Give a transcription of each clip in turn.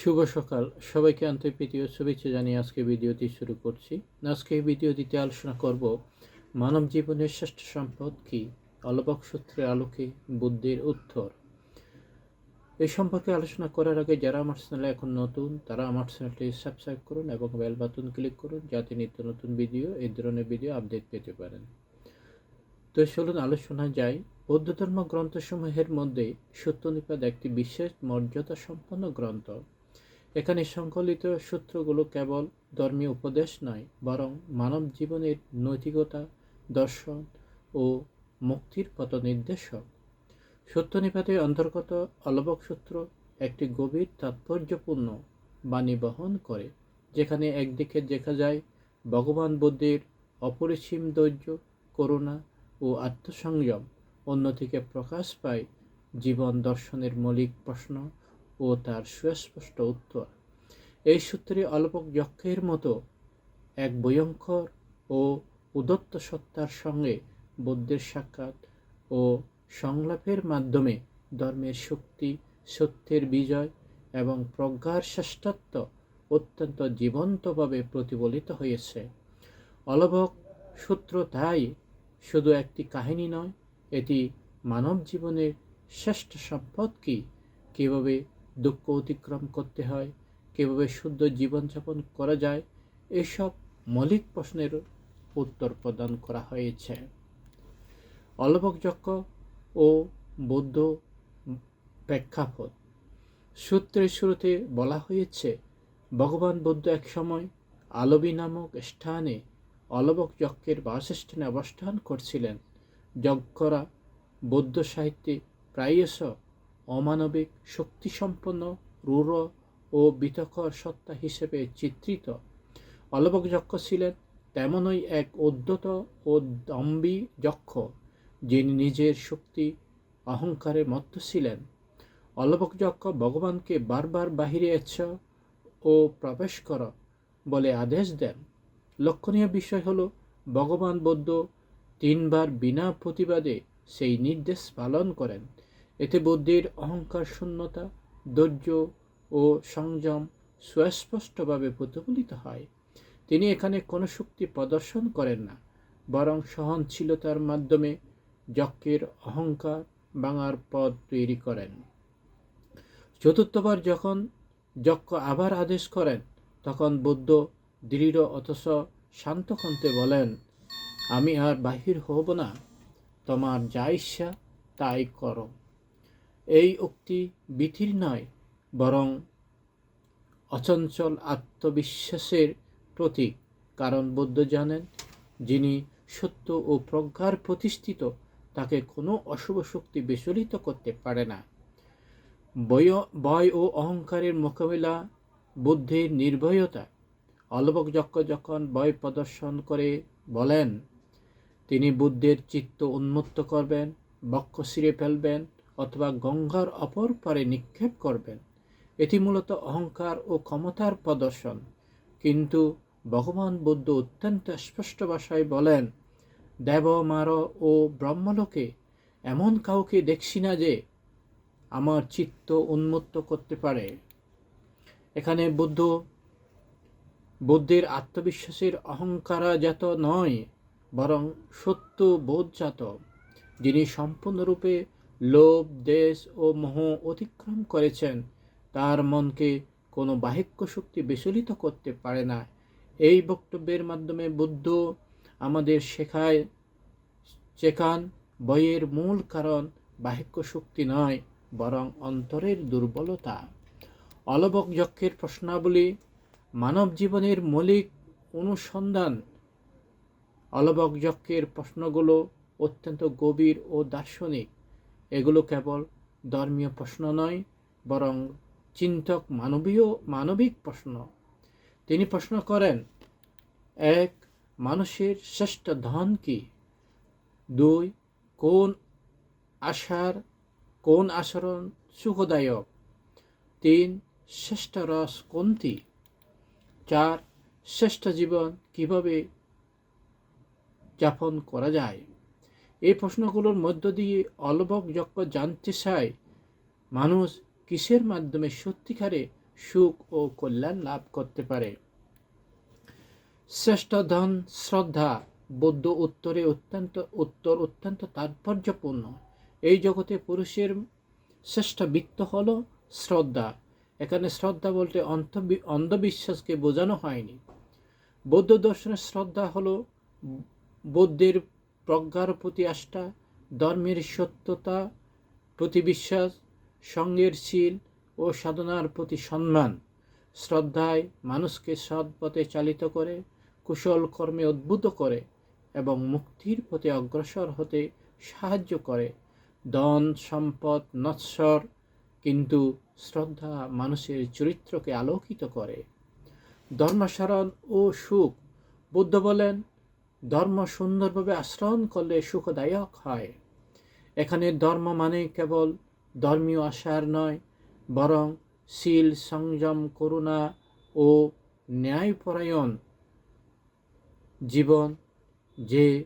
শুভ সকাল। সবাইকে আন্তরিক প্রীতি ও শুভেচ্ছা জানিয়ে আজকে ভিডিওটি শুরু করছি। আজকে এই ভিডিওটিতে আলোচনা করব, মানব জীবনের শ্রেষ্ঠ সম্পদ কি? অলবক সূত্রের আলোকে বুদ্ধির উত্তর। এই সম্পর্কে আলোচনা করার আগে যারা আমার চ্যানেলে এখন নতুন, তারা আমার চ্যানেলটি সাবস্ক্রাইব করুন এবং বেল বাটন ক্লিক করুন যাতে নিত্য নতুন ভিডিও এই ধরনের ভিডিও আপডেট পেতে পারেন। তো চলুন আলোচনা যাই। বৌদ্ধ ধর্ম গ্রন্থসমূহের মধ্যে সত্যনিপাত একটি বিশেষ মর্যাদা সম্পন্ন গ্রন্থ। এখানে সংকলিত সূত্রগুলো কেবল ধর্মীয় উপদেশ নয়, বরং মানব জীবনের নৈতিকতা, দর্শন ও মুক্তির পথ নির্দেশক সত্যনিপাতের অন্তর্গত অলবক সূত্র একটি গভীর তাৎপর্যপূর্ণ বাণী বহন করে, যেখানে একদিকে দেখা যায় ভগবান বুদ্ধের অপরিসীম ধৈর্য, করুণা ও আত্মসংযম, অন্যদিকে প্রকাশ পায় জীবন দর্শনের মৌলিক প্রশ্ন ও তার সুস্পষ্ট উত্তর। এই সূত্রে অল্পক যক্ষের মতো এক ভয়ঙ্কর ও উদত্ত সত্তার সঙ্গে বুদ্ধের সাক্ষাৎ ও সংলাপের মাধ্যমে ধর্মের শক্তি, সত্যের বিজয় এবং প্রজ্ঞার শ্রেষ্ঠত্ব অত্যন্ত জীবন্তভাবে প্রতিফলিত হয়েছে। অলবক সূত্র তাই শুধু একটি কাহিনী নয়, এটি মানব জীবনের শ্রেষ্ঠ সম্পদ কি? কীভাবে দুঃখ অতিক্রম করতে হয়। কীভাবে শুদ্ধ জীবনযাপন করা যায়? এসব মৌলিক প্রশ্নের উত্তর প্রদান করা হয়েছে। অলবক যজ্ঞ ও বৌদ্ধ প্রেক্ষাপট। সূত্রের শুরুতে বলা হয়েছে, ভগবান বুদ্ধ এক সময় আলবী নামক স্থানে অলবক যজ্ঞের বাসস্থানে অবস্থান করছিলেন। যজ্ঞরা বৌদ্ধ সাহিত্যে প্রায়শ অমানবিক, শক্তিসম্পন্ন, রূঢ় ও বিতকর সত্তা হিসেবে চিত্রিত। অলবক যক্ষ ছিলেন তেমনই এক উদ্যত ও দম্বী যক্ষ, যিনি নিজের শক্তি অহংকারে মত্ত ছিলেন। অলবক যক্ষ ভগবানকে বারবার বাহিরে এছ ও প্রবেশ কর বলে আদেশ দেন। লক্ষণীয় বিষয় হল, ভগবান বৌদ্ধ তিনবার বিনা প্রতিবাদে সেই নির্দেশ পালন করেন। এতে বুদ্ধির অহংকার শূন্যতা, ধৈর্য ও সংযম সুস্পষ্টভাবে প্রতিফলিত হয়। তিনি এখানে কোনো শক্তি প্রদর্শন করেন না, বরং সহনশীলতার মাধ্যমে যজ্ঞের অহংকার ভাঙার পথ তৈরি করেন। চতুর্থবার যখন যজ্ঞ আবার আদেশ করেন, তখন বুদ্ধ দৃঢ় অথচ শান্ত কণ্ঠে বলেন, আমি আর বাহির হব না, তোমার যা ইচ্ছা তাই করো। এই উক্তি বিধির নয়, বরং অচঞ্চল আত্মবিশ্বাসের প্রতীক। কারণ বুদ্ধ জানেন, যিনি সত্য ও প্রজ্ঞার প্রতিষ্ঠিত, তাকে কোনো অশুভ শক্তি বিচলিত করতে পারে না। বয় ও অহংকারের মোকাবিলা, বুদ্ধির নির্ভয়তা, অলবক যক্ষ যখন বয় প্রদর্শন করে বলেন, তিনি বুদ্ধের চিত্ত উন্মুক্ত করবেন বক্ষ ছিঁড়ে ফেলবেন অথবা গঙ্গার অপর পারে নিক্ষেপ করবেন। এটি মূলত অহংকার ও ক্ষমতার প্রদর্শন। কিন্তু ভগবান বুদ্ধ অত্যন্ত স্পষ্ট ভাষায় বলেন, দেব, মার ও ব্রহ্মলোকে এমন কাউকে দেখছি না যে আমার চিত্ত উন্মুক্ত করতে পারে। এখানে বুদ্ধ, বুদ্ধের আত্মবিশ্বাসের অহংকারাজাত নয়, বরং সত্য বোধজাত, যিনি সম্পূর্ণরূপে লোভ, দেশ ও মোহ অতিক্রম করেছেন। তার মনকে কোনো বাহিক্য শক্তি বিচলিত করতে পারে না। এই বক্তব্যের মাধ্যমে বুদ্ধ আমাদের শেখায়, শেখান, বইয়ের মূল কারণ বাহিক্য শক্তি নয়, বরং অন্তরের দুর্বলতা। অলবক যক্ষের প্রশ্নাবলী, মানব জীবনের মৌলিক অনুসন্ধান। অলবক যক্ষের প্রশ্নগুলো অত্যন্ত গভীর ও দার্শনিক। এগুলো কেবল ধর্মীয় প্রশ্ন নয়, বরং চিন্তক মানবীয় মানবিক প্রশ্ন। তিনি প্রশ্ন করেন, এক, মানুষের শ্রেষ্ঠ ধন কি? দুই, কোন আশার, কোন আচরণ সুখদায়ক? তিন, শ্রেষ্ঠ রস কোনটি? চার, শ্রেষ্ঠ জীবন কীভাবে যাপন করা যায়? এই প্রশ্নগুলোর মধ্য দিয়ে অলবক যজ্ঞ জানতে চায়, মানুষ কিসের মাধ্যমে সত্যিকারে সুখ ও কল্যাণ লাভ করতে পারে? শ্রেষ্ঠ ধন, শ্রদ্ধা, বৌদ্ধ উত্তরে অত্যন্ত, উত্তর অত্যন্ত তাৎপর্যপূর্ণ। এই জগতে পুরুষের শ্রেষ্ঠ বৃত্ত হল শ্রদ্ধা। এখানে শ্রদ্ধা বলতে অন্ধবি- অন্ধবিশ্বাসকে বোঝানো হয়নি। বৌদ্ধ দর্শনের শ্রদ্ধা হল বৌদ্ধের প্রজ্ঞার প্রতি আস্থা, ধর্মের সত্যতা, প্রতি বিশ্বাস, সঙ্গের শীল ও সাধনার প্রতি সম্মান, শ্রদ্ধায় মানুষকে সৎ পথে চালিত করে, কুশল কর্মে উদ্বুদ্ধ করে এবং মুক্তির পথে অগ্রসর হতে সাহায্য করে। ধন, সম্পদ, নৎসর কিন্তু শ্রদ্ধা মানুষের চরিত্রকে আলোকিত করে। ধর্মসারণ ও সুখ, বুদ্ধ বলেন ধর্ম সুন্দরভাবে আশ্রয়ণ করলে সুখদায়ক হয়। এখানে ধর্ম মানে কেবল ধর্মীয় আশার নয়, বরং শীল, সংযম, করুণা ও ন্যায়পরায়ণ জীবন যে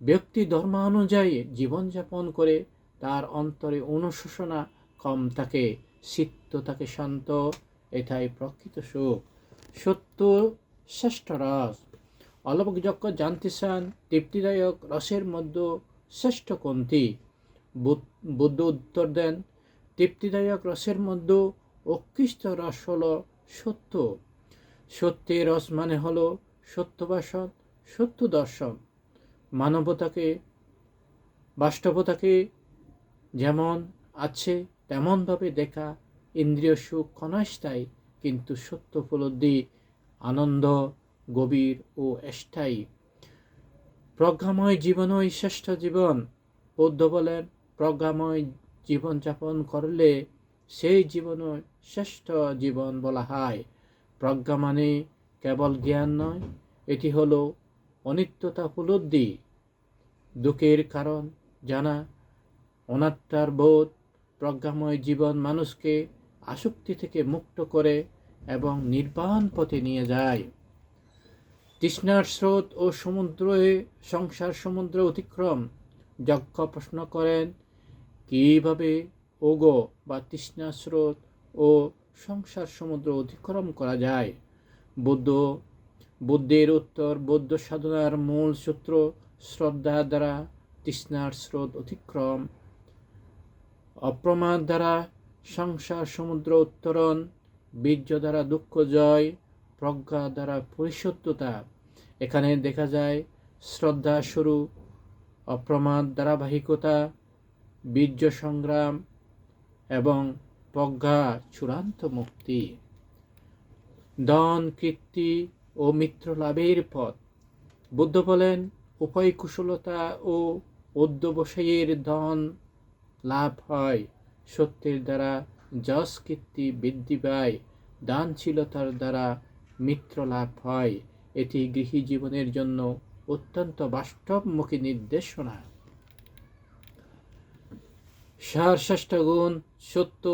ব্যক্তি ধর্মানুযায়ী জীবনযাপন করে, তার অন্তরে অনুশোচনা কম থাকে চিত্ত থাকে শান্ত, এটাই প্রকৃত সুখ। সত্য শ্রেষ্ঠ রস যজ্ঞ জানতে চান তৃপ্তিদায়ক, রসের মধ্যে শ্রেষ্ঠ কোনটি? বুদ্ধ উত্তর দেন, তৃপ্তিদায়ক রসের মধ্যে উৎকৃষ্ট রস হল সত্য। সত্যের রস মানে হল সত্যবাসন সত্য দর্শন মানবতাকে, বাস্তবতাকে যেমন আছে তেমনভাবে দেখা ইন্দ্রিয় সুখ ক্ষণস্থায়ী, কিন্তু সত্য উপলব্ধি আনন্দ গভীর ও স্থায়ী। প্রজ্ঞাময় জীবনই শ্রেষ্ঠ জীবন, বৌদ্ধ বলেন। প্রজ্ঞাময় জীবনযাপন করলে সেই জীবনই শ্রেষ্ঠ জীবন বলা হয়। প্রজ্ঞা মানে কেবল জ্ঞান নয়, এটি হলো অনিত্যতা উপলব্ধি দুঃখের কারণ জানা, অনাত্মার বোধ প্রজ্ঞাময় জীবন মানুষকে আসক্তি থেকে মুক্ত করে এবং নির্বাণ পথে নিয়ে যায়। তৃষ্ণার স্রোত ও সমুদ্রে সংসার সমুদ্র অতিক্রম। যজ্ঞ প্রশ্ন করেন, কীভাবে? ওগো, বা তৃষ্ণা স্রোত ও সংসার সমুদ্র অতিক্রম করা যায়? বুদ্ধ, বুদ্ধের উত্তর, বৌদ্ধ সাধনার মূল সূত্র শ্রদ্ধা দ্বারা তৃষ্ণার স্রোত অতিক্রম। অপ্রমাদ দ্বারা সংসার সমুদ্র উত্তরণ, বীর্য দ্বারা দুঃখ জয় প্রজ্ঞা দ্বারা পরিশুদ্ধতা। এখানে দেখা যায় শ্রদ্ধা শুরু অপ্রমাদ ধারাবাহিকতা, বীর্য সংগ্রাম এবং প্রজ্ঞা চূড়ান্ত মুক্তি। দন কীর্তি ও মিত্র লাভের পথ। বুদ্ধ বলেন উপায় কুশলতা ও অধ্যবসায়ের ধন লাভ হয়। সত্যের দ্বারা যশ কীর্তি বৃদ্ধি পায়। দানশীলতার দ্বারা মিত্র লাভ হয়। এটি গৃহী জীবনের জন্য অত্যন্ত বাস্তবমুখী নির্দেশনা। সার শ্রেষ্ঠ গুণ, সত্য,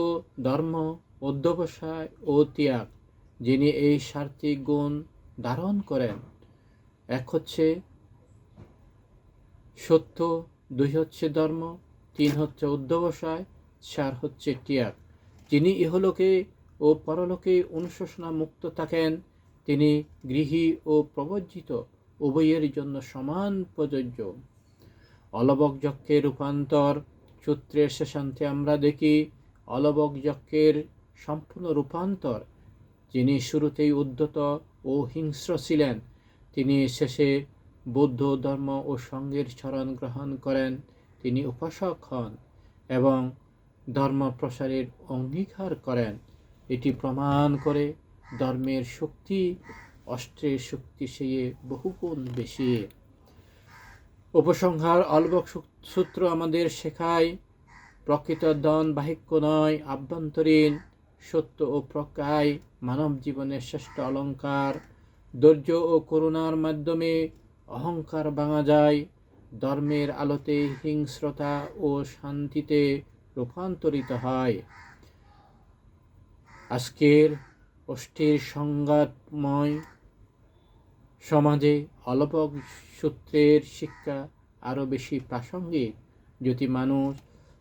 ধর্ম, অধ্যবসায় ও ত্যাগ, যিনি এই সার্থিক গুণ ধারণ করেন। এক হচ্ছে সত্য, দুই হচ্ছে ধর্ম, তিন হচ্ছে অধ্যবসায়, চার হচ্ছে ত্যাগ। যিনি ইহলোকে ও পরলোকে অনুশোচনা মুক্ত থাকেন তিনি গৃহী ও প্রবজ্জিত উভয়ের জন্য সমান প্রযোজ্য। অলবক যজ্ঞের রূপান্তর সূত্রের শেষান্তে আমরা দেখি, অলবক যজ্ঞের সম্পূর্ণ রূপান্তর, যিনি শুরুতেই উদ্ধত ও হিংস্র ছিলেন, তিনি শেষে বৌদ্ধ ধর্ম ও সঙ্গের শরণ গ্রহণ করেন, তিনি উপাসক হন এবং ধর্ম প্রসারের অঙ্গীকার করেন। এটি প্রমাণ করে ধর্মের শক্তি, অস্ত্রের শক্তি চেয়ে বহুগুণ বেশি। উপসংহার, অলবক সূত্র আমাদের শেখায়, প্রকৃত ধন বাহিক্য নয়, আভ্যন্তরীণ, সত্য ও প্রজ্ঞায় মানব জীবনের শ্রেষ্ঠ অলঙ্কার। ধৈর্য ও করুণার মাধ্যমে অহংকার ভাঙা যায়। ধর্মের আলোতে হিংস্রতা ও শান্তিতে রূপান্তরিত হয়। আজকের অষ্টির সংঘাতময় সমাজে অলপক সূত্রের শিক্ষা আরও বেশি প্রাসঙ্গিক। যদি মানুষ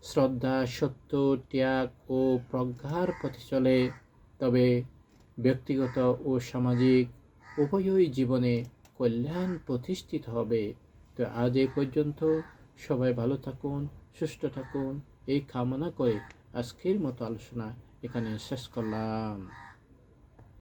শ্রদ্ধা, সত্য, ত্যাগ ও প্রজ্ঞার পথে চলে। তবে ব্যক্তিগত ও সামাজিক উভয়ই জীবনে কল্যাণ প্রতিষ্ঠিত হবে। তো আজ এ পর্যন্ত সবাই ভালো থাকুন, সুস্থ থাকুন। এই কামনা করে আজকের মতো আলোচনা এখানে শেষ করলাম।